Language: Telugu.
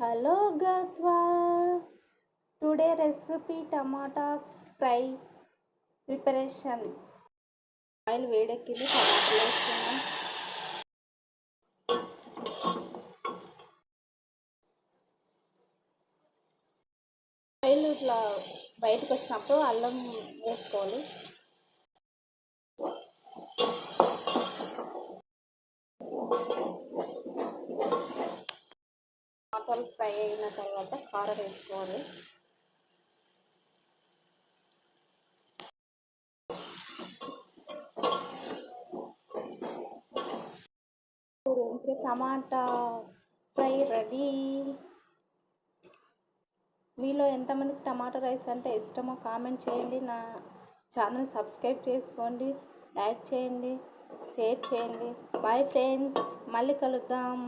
Hello Gadwal today recipe tomato fry preparation. Oil వేడెక్కింది టమాటాలు వేస్తున్నాం ఆయిల్ ఇట్లా బయటకు వచ్చినప్పుడు అల్లం వేసుకోవాలి. టమాటాలు ఫ్రై అయిన తర్వాత కారం వేసుకోవాలి. గురించి టమాటా ఫ్రై రెడీ. మీలో ఎంతమందికి టమాటా రైస్ అంటే ఇష్టమో కామెంట్ చేయండి. నా ఛానల్ సబ్స్క్రైబ్ చేసుకోండి లైక్ చేయండి షేర్ చేయండి. బాయ్ ఫ్రెండ్స్ మళ్ళీ కలుద్దాం.